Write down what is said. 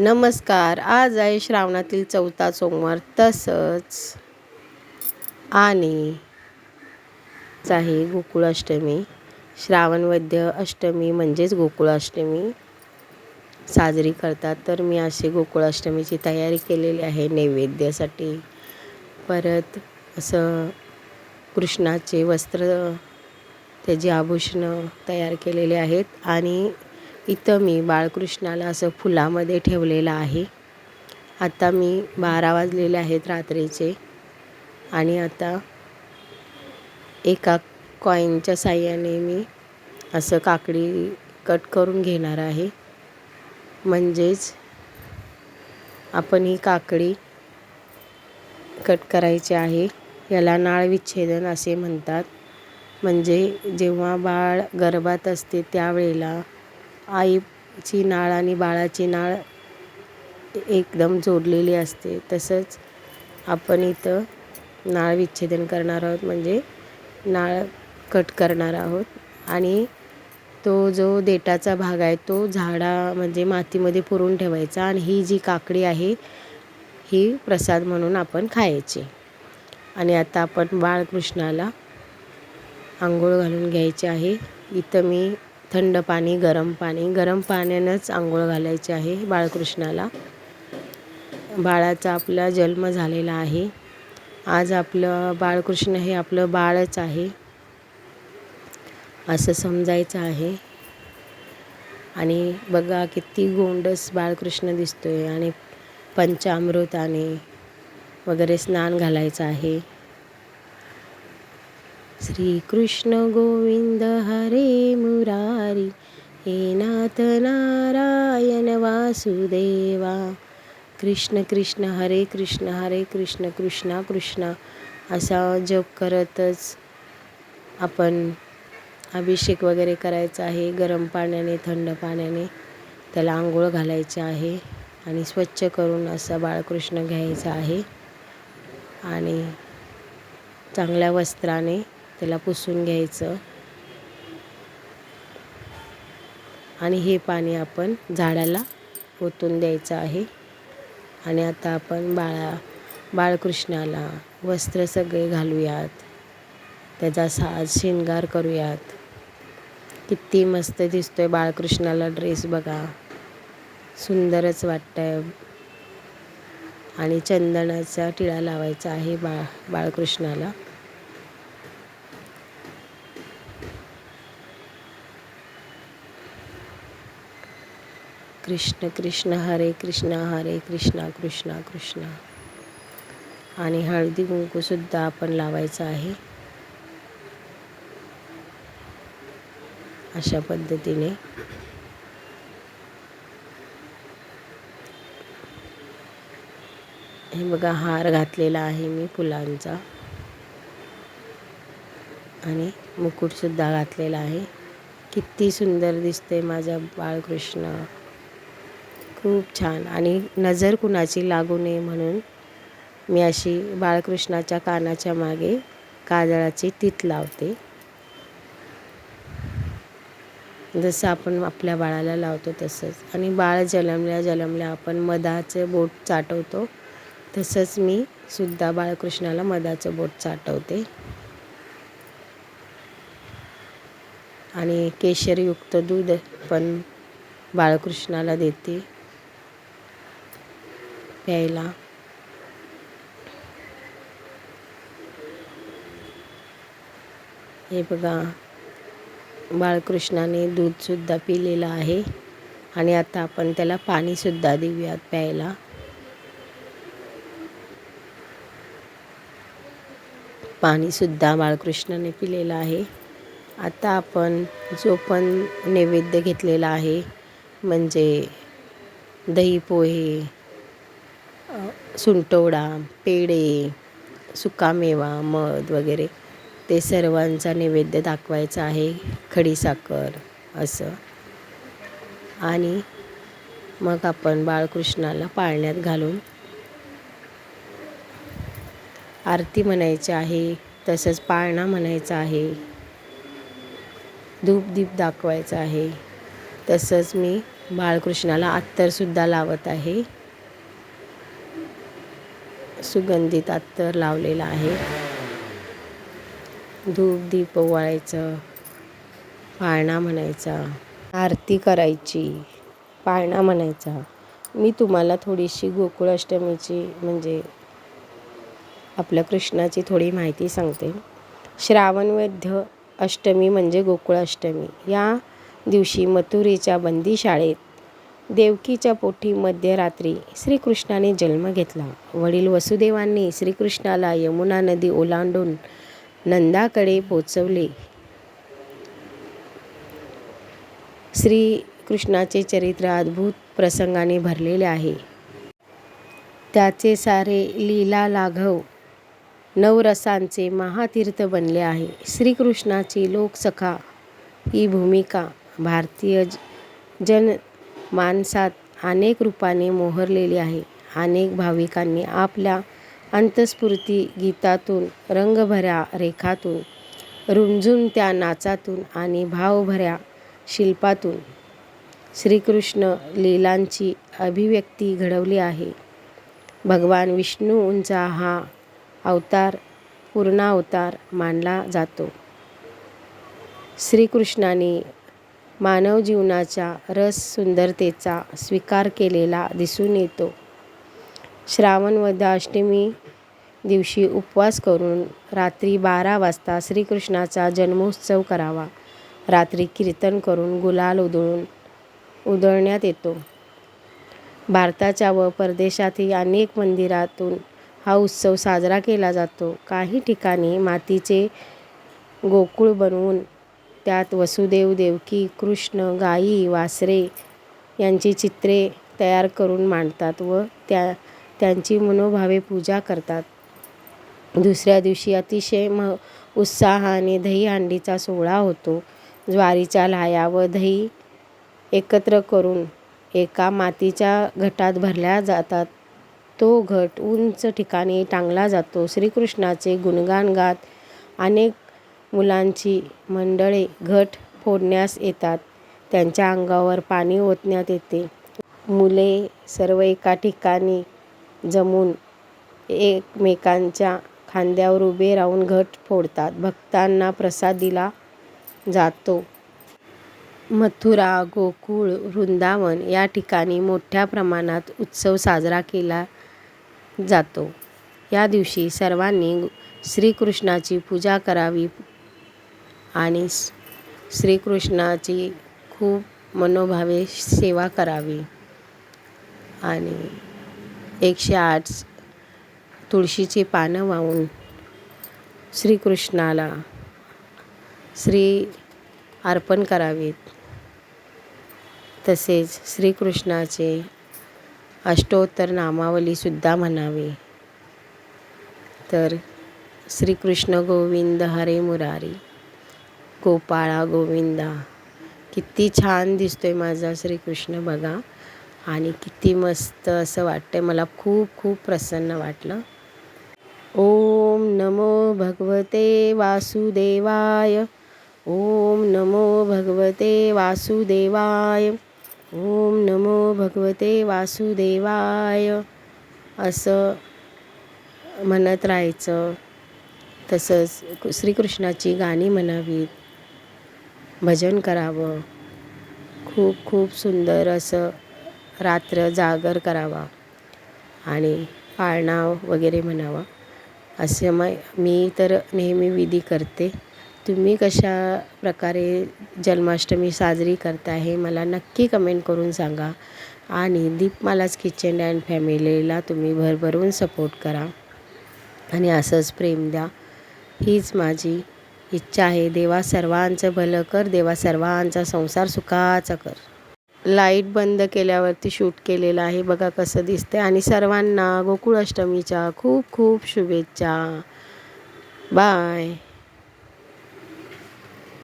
नमस्कार. आज आहे श्रावणातील चौथा सोमवार. तसंच आणि आहे गोकुळाष्टमी. श्रावणवैद्य अष्टमी म्हणजेच गोकुळाष्टमी साजरी करतात. तर मी अशी गोकुळाष्टमीची तयारी केलेली आहे नैवेद्यासाठी. परत असं कृष्णाचे वस्त्र त्याची आभूषणं तयार केलेले आहेत. आणि इथं मी बाळकृष्णाला असं फुलामध्ये ठेवलेलं आहे. आता मी बारा वाजलेले आहेत रात्रीचे आणि आता एका कॉईनच्या साह्याने मी असं काकडी कट करून घेणार आहे. म्हणजेच आपण ही काकडी कट करायची आहे. याला नाळ विच्छेदन असे म्हणतात. म्हणजे जेव्हा बाळ गर्भात असते त्यावेळेला आईची नाळ आणि बाळाची नाळ एकदम जोडलेली असते. तसंच आपण इथं नाळ विच्छेदन करणार आहोत. म्हणजे नाळ कट करणार आहोत. आणि तो जो देटाचा भाग आहे तो झाडा म्हणजे मातीमध्ये पुरून ठेवायचा आणि ही जी काकडी आहे ही प्रसाद म्हणून आपण खायची. आणि आता आपण बाळकृष्णाला आंघोळ घालून घ्यायचे आहे. इथं मी थंड पाणी गरम पाणी. गरम पाण्यानंच आंघोळ घालायची आहे बाळकृष्णाला. बाळाचा आपला जन्म झालेला आहे. आज आपलं बाळकृष्ण हे आपलं बाळच आहे. असं समजायचं आहे. आणि बघा किती गोंडस बाळकृष्ण दिसतोय. आणि पंचामृताने वगैरे स्नान घालायचं आहे. श्रीकृष्ण गोविंद हरे मुरारी हे नाथ नारायण वासुदेवा. कृष्ण कृष्ण हरे कृष्ण हरे कृष्ण कृष्णा कृष्णा असा जप करतच आपण अभिषेक वगैरे करायचा आहे गरम पाण्याने थंड पाण्याने. त्याला आंघोळ घालायचं आहे आणि स्वच्छ करून असा बाळकृष्ण घ्यायचा आहे. आणि चांगल्या वस्त्राने त्याला पुसून घ्यायचं. आणि हे पाणी आपण झाडाला ओतून द्यायचं आहे. आणि आता आपण बाळा बाळकृष्णाला वस्त्र सगळे घालूयात. त्याचा साज शिंगार करूयात. किती मस्त दिसतोय बाळकृष्णाला ड्रेस बघा. सुंदरच वाटतंय. आणि चंदनाचा टिळा लावायचा आहे बाळ बाळकृष्णाला. कृष्ण कृष्ण हरे कृष्ण हरे कृष्णा कृष्णा कृष्ण. आणि हळदी कुंकूसुद्धा आपण लावायचं आहे. अशा पद्धतीने. हे बघा हार घातलेला आहे मी फुलांचा. आणि मुकुटसुद्धा घातलेला आहे. किती सुंदर दिसते माझ्या बाळकृष्ण. खूप छान. आणि नजर कुणाची लागू नये म्हणून मी अशी बाळकृष्णाच्या कानाच्या मागे काजळाची तीत लावते. जसं आपण आपल्या बाळाला लावतो तसंच. आणि बाळ जन्मल्या जन्मल्या आपण मधाचं बोट चाटवतो. तसंच मी सुद्धा बाळकृष्णाला मधाचं बोट चाटवते. आणि केशरयुक्त दूध पण बाळकृष्णाला देते. प्यायला. हे बघा बाळकृष्णाने दूधसुद्धा पिलेलं आहे आणि आता आपण त्याला पाणीसुद्धा देऊयात प्यायला. पाणीसुद्धा बाळकृष्णाने पिलेलं आहे. आता आपण जो पण नैवेद्य घेतलेला आहे म्हणजे दही पोहे सुंटोडा पेढे सुकामेवा मध वगैरे ते सर्वांचा नैवेद्य दाखवायचा आहे. खडीसाखर असं. आणि मग आपण बाळकृष्णाला पाळण्यात घालून आरती म्हणायची आहे तसंच पाळणा म्हणायचा आहे धूपदीप दाखवायचा आहे तसंच मी बाळकृष्णाला अत्तरसुद्धा लावत आहे. सुगंधित अत्तर लावलेलं आहे. धूप दीप ओवाळायचं पाळणा म्हणायचा आरती करायची पाळणा म्हणायचा. मी तुम्हाला थोडीशी गोकुळाष्टमीची म्हणजे आपल्या कृष्णाची थोडी माहिती सांगते. श्रावणवैद्य अष्टमी म्हणजे गोकुळाष्टमी. या दिवशी मथुरेच्या बंदी शाळेत देवकीच्या पोटी मध्यरात्री श्रीकृष्णाने जन्म घेतला. वडील वसुदेवांनी श्रीकृष्णाला यमुना नदी ओलांडून नंदाकडे पोचवले. श्रीकृष्णाचे चरित्र अद्भुत प्रसंगाने भरलेले आहे. त्याचे सारे लीला लाघव नवरसांचे महातीर्थ बनले आहे. श्रीकृष्णाची लोकसखा ही भूमिका भारतीय जन माणसात अनेक रूपाने मोहरलेली आहे. अनेक भाविकांनी आपल्या अंतस्फूर्ती गीतातून रंगभऱ्या रेखातून रुंजून त्या नाचातून आणि भावभऱ्या शिल्पातून श्रीकृष्ण लीलांची अभिव्यक्ती घडवली आहे. भगवान विष्णूंचा हा अवतार पूर्णावतार मानला जातो. श्रीकृष्णाने मानव जीवनाच्या रस सुंदरतेचा स्वीकार केलेला दिसून येतो. श्रावण वद्य अष्टमी दिवशी उपवास करून रात्री बारा वाजता श्रीकृष्णाचा जन्मोत्सव करावा. रात्री कीर्तन करून गुलाल उधळून उधळण्यात येतो. भारताच्या व परदेशातही अनेक मंदिरातून हा उत्सव साजरा केला जातो. काही ठिकाणी मातीचे गोकुळ बनवून त्यात वसुदेव देवकी कृष्ण गायी वासरे यांची चित्रे तयार करून मांडतात व त्या त्यांची मनोभावे पूजा करतात. दुसऱ्या दिवशी अतिशय म उत्साहाने दहीहंडीचा सोहळा होतो. ज्वारीच्या लाह्या व दही एकत्र करून एका मातीच्या घटात भरल्या जातात. तो घट उंच ठिकाणी टांगला जातो. श्रीकृष्णाचे गुणगान गात अनेक मुलांची मंडळे घट फोडण्यास येतात. त्यांच्या अंगावर पाणी ओतण्यात येते. मुले सर्व एका ठिकाणी जमून एकमेकांच्या खांद्यावर उभे राहून घट फोडतात. भक्तांना प्रसाद दिला जातो. मथुरा गोकुळ वृंदावन या ठिकाणी मोठ्या प्रमाणात उत्सव साजरा केला जातो. या दिवशी सर्वांनी श्रीकृष्णाची पूजा करावी आणि श्रीकृष्णाची खूप मनोभावे सेवा करावी. आणि एकशे आठ तुळशीची पानं वाहून श्रीकृष्णाला श्री अर्पण करावीत. तसेच श्रीकृष्णाचे अष्टोत्तर नामावलीसुद्धा म्हणावी. तर श्रीकृष्ण गोविंद हरे मुरारी. गोपाळा गोविंदा. किती छान दिसतोय माझा श्रीकृष्ण बघा. आणि किती मस्त असं वाटतंय. मला खूप खूप प्रसन्न वाटलं. ओम नमो भगवते वासुदेवाय. ओम नमो भगवते वासुदेवाय. ओम नमो भगवते वासुदेवाय. असं म्हणत राहायचं. तसंच श्रीकृष्णाची गाणी म्हणावीत. भजन करावं. खूप खूप सुंदर असं रात्र जागर करावा. आणि पाळणा वगैरे म्हणावा. असं मग मी तर नेहमी विधी करते. तुम्ही कशा प्रकारे जन्माष्टमी साजरी करता हे मला नक्की कमेंट करून सांगा. आणि दीपमालाच किचन अँड फॅमिलीला तुम्ही भरभरून सपोर्ट करा. आणि असंच प्रेम द्या. हीच माझी इच्छा आहे. देवा सर्वांचं भलं कर देवा सर्वांचा संसार सुखाचा कर. लाइट बंद केल्यावरती शूट केलेलं आहे. बघा कसं दिसतंय. आणि सर्वांना गोकुळ अष्टमीच्या खूप खूप शुभेच्छा. बाय.